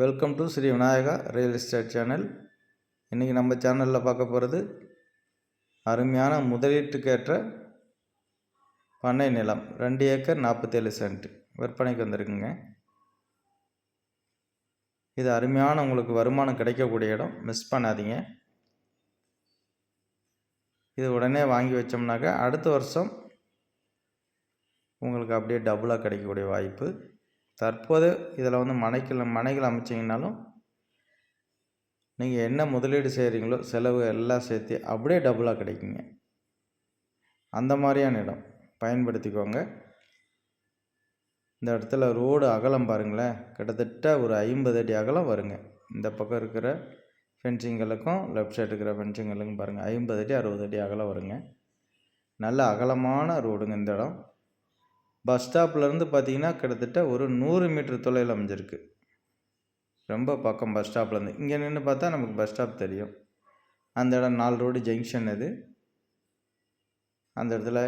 Welcome to Sri Vinayaka real estate channel இன்றைக்கி நம்ம சேனலில் பார்க்க போகிறது அருமையான முதலீட்டுக்கேற்ற பண்ணை நிலம். ரெண்டு ஏக்கர் நாற்பத்தேழு சென்ட் விற்பனைக்கு வந்திருக்குங்க. இது அருமையான உங்களுக்கு வருமானம் கிடைக்கக்கூடிய இடம். மிஸ் பண்ணாதீங்க. இது உடனே வாங்கி வச்சோம்னாக்கா அடுத்த வருஷம் உங்களுக்கு அப்படியே டபுளாக கிடைக்கக்கூடிய வாய்ப்பு. தற்போது இதில் வந்து மனைக்கு மனைகள் அமைச்சிங்கனாலும் நீங்கள் என்ன முதலீடு செய்கிறீங்களோ செலவு எல்லாம் சேர்த்து அப்படியே டபுளாக கிடைக்குங்க. அந்த மாதிரியான இடம். பயன்படுத்திக்கோங்க. இந்த இடத்துல ரோடு அகலம் பாருங்களேன். கிட்டத்தட்ட ஒரு ஐம்பது அடி அகலம் வருங்க. இந்த பக்கம் இருக்கிற ஃபென்சிங்களுக்கும் லெஃப்ட் சைடு இருக்கிற ஃபென்சிங்களுக்கும் பாருங்கள் ஐம்பது அடி அறுபது அடி அகலம் வருங்க. நல்ல அகலமான ரோடுங்க இந்த இடம். பஸ் ஸ்டாப்லேருந்து பார்த்தீங்கன்னா கிட்டத்தட்ட ஒரு நூறு மீட்டர் தொலைவில் அமைஞ்சிருக்கு. ரொம்ப பக்கம் பஸ் ஸ்டாப்லேருந்து இங்கே நின்று பார்த்தா நமக்கு பஸ் ஸ்டாப் தெரியும். அந்த இடம் நாலு ரோடு ஜங்ஷன் இது. அந்த இடத்துல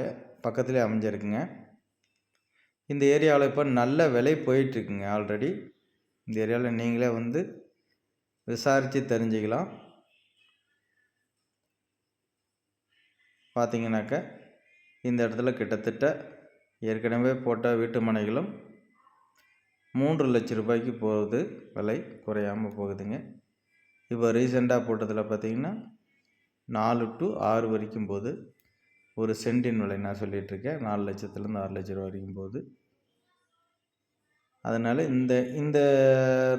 பக்கத்துலேயே அமைஞ்சிருக்குங்க. இந்த ஏரியாவில் இப்போ நல்ல விலை போயிட்டுருக்குங்க ஆல்ரெடி. இந்த ஏரியாவில் நீங்களே வந்து விசாரித்து தெரிஞ்சுக்கலாம். பார்த்தீங்கன்னாக்க இந்த இடத்துல கிட்டத்தட்ட ஏற்கனவே போட்ட வீட்டு மனைகளும் மூன்று லட்ச ரூபாய்க்கு போகுது விலை குறையாமல் போகுதுங்க. இப்போ ரீசெண்டாக போட்டதில் பார்த்திங்கன்னா நாலு டு ஆறு வரைக்கும் போது ஒரு சென்டின் விலை நான் சொல்லிகிட்ருக்கேன் நாலு லட்சத்துலேருந்து ஆறு லட்ச ரூபா வரைக்கும் போகுது. அதனால் இந்த இந்த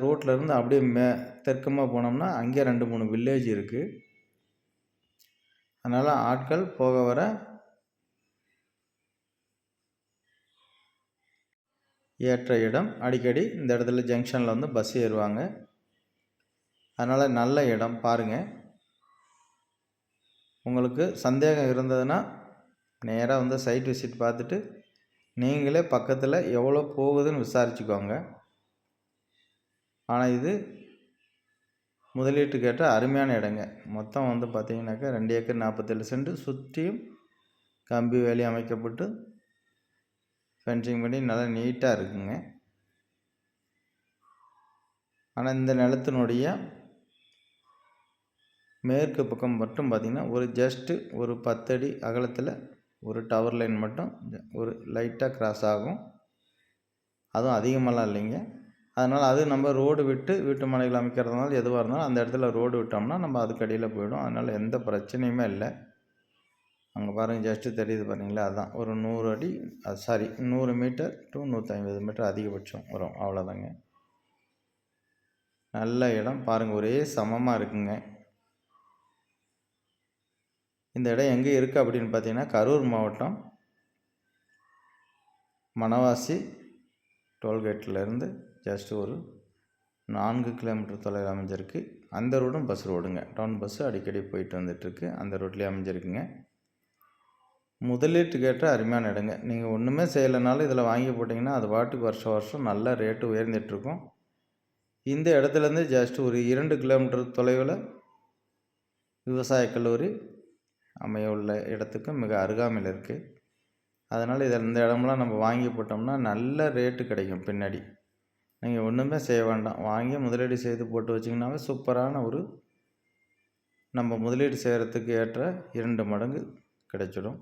ரோட்லேருந்து அப்படியே மே தெற்கமாக போனோம்னா அங்கே ரெண்டு மூணு வில்லேஜ் இருக்குது அதனால் ஆட்கள் போக வர ஏற்ற இடம். அடிக்கடி இந்த இடத்துல ஜங்ஷனில் வந்து பஸ் ஏறுவாங்க. அதனால் நல்ல இடம். பாருங்கள் உங்களுக்கு சந்தேகம் இருந்ததுன்னா நேராக வந்து சைட் விசிட் பார்த்துட்டு நீங்களே பக்கத்தில் எவ்வளோ போகுதுன்னு விசாரிச்சுக்கோங்க. ஆனால் இது முதலீட்டு கேட்ட அருமையான இடங்க. மொத்தம் வந்து பார்த்திங்கனாக்கா ரெண்டு ஏக்கர் நாற்பத்தேழு சென்ட் சுற்றியும் கம்பி வேலி அமைக்கப்பட்டு ஃபென்சிங் பண்ணி நல்லா நீட்டாக இருக்குங்க. ஆனால் இந்த நிலத்தினுடைய மேற்கு பக்கம் மட்டும் பார்த்திங்கன்னா ஒரு ஜஸ்ட்டு ஒரு பத்தடி அகலத்தில் ஒரு டவர் லைன் மட்டும் ஒரு லைட்டாக கிராஸ் ஆகும். அதுவும் அதிகமாகலாம் இல்லைங்க. அதனால் அது நம்ம ரோடு விட்டு வீட்டு மனைகள் அமைக்கிறதுனால எதுவாக இருந்தாலும் அந்த இடத்துல ரோடு விட்டோம்னா நம்ம அதுக்கடியில் போயிடும். அதனால் எந்த பிரச்சனையுமே இல்லை. அங்கே பாருங்கள் ஜஸ்ட்டு தெரியுது பாருங்களா அதுதான் ஒரு நூறு அடி அது சாரி நூறு மீட்டர் டு நூற்றி ஐம்பது மீட்டர் அதிகபட்சம் வரும். அவ்வளோதாங்க நல்ல இடம். பாருங்கள் ஒரே சமமாக இருக்குங்க. இந்த இடம் எங்கே இருக்குது அப்படின்னு பார்த்தீங்கன்னா கரூர் மாவட்டம் மணவாசி டோல்கேட்லேருந்து ஜஸ்ட்டு ஒரு நான்கு கிலோமீட்டர் தொலைவில் அமைஞ்சிருக்கு. அந்த ரோடும் பஸ் ரோடுங்க டவுன் பஸ்ஸு அடிக்கடி போயிட்டு வந்துட்டுருக்கு அந்த ரோட்லேயே அமைஞ்சிருக்குங்க. முதலீட்டு கேட்ட அருமையான இடங்க. நீங்கள் ஒன்றுமே செய்யலைனாலும் இதில் வாங்கி போட்டிங்கன்னா அது பாட்டுக்கு வருஷம் வருஷம் நல்ல ரேட்டு உயர்ந்துட்டுருக்கும். இந்த இடத்துலேருந்து ஜஸ்ட் ஒரு இரண்டு கிலோமீட்டர் தொலைவில் விவசாய கல்லூரி அமைய உள்ள இடத்துக்கு மிக அருகாமையில் இருக்குது அதனால் இதில் இந்த இடமெல்லாம் நம்ம வாங்கி போட்டோம்னா நல்ல ரேட்டு கிடைக்கும் பின்னாடி. நீங்கள் ஒன்றுமே செய்ய வேண்டாம். வாங்கி முதலீடு செய்து போட்டு வச்சிங்கனாவே சூப்பரான ஒரு நம்ம முதலீடு செய்கிறதுக்கு ஏற்ற இரண்டு மடங்கு கிடைச்சிடும்.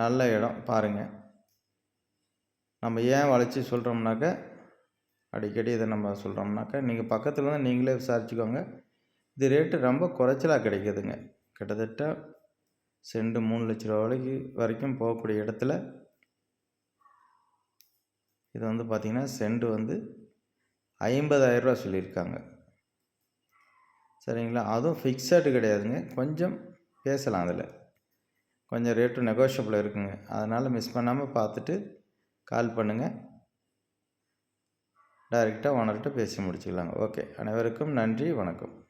நல்ல இடம் பாருங்கள் நம்ம ஏன் வளைச்சி சொல்கிறோம்னாக்க அடிக்கடி இதை நம்ம சொல்கிறோம்னாக்கா நீங்கள் பக்கத்தில் தான் நீங்களே விசாரிச்சுக்கோங்க. இது ரேட்டு ரொம்ப குறைச்சலாக கிடைக்குதுங்க. கிட்டத்தட்ட செண்டு மூணு லட்ச ரூபா வரைக்கும் வரைக்கும் போகக்கூடிய இடத்துல இது வந்து பார்த்திங்கன்னா செண்டு வந்து ஐம்பதாயிரரூவா சொல்லியிருக்காங்க. சரிங்களா? அதுவும் ஃபிக்ஸடு கிடையாதுங்க. கொஞ்சம் பேசலாம் அதில். கொஞ்சம் ரேட்டு நெகோஷியபிள் இருக்குங்க. அதனால் மிஸ் பண்ணாமல் பார்த்துட்டு கால் பண்ணுங்கள் டைரெக்டாக ஓனர்கிட்ட பேசி முடிச்சுக்கலாங்க. ஓகே அனைவருக்கும் நன்றி வணக்கம்.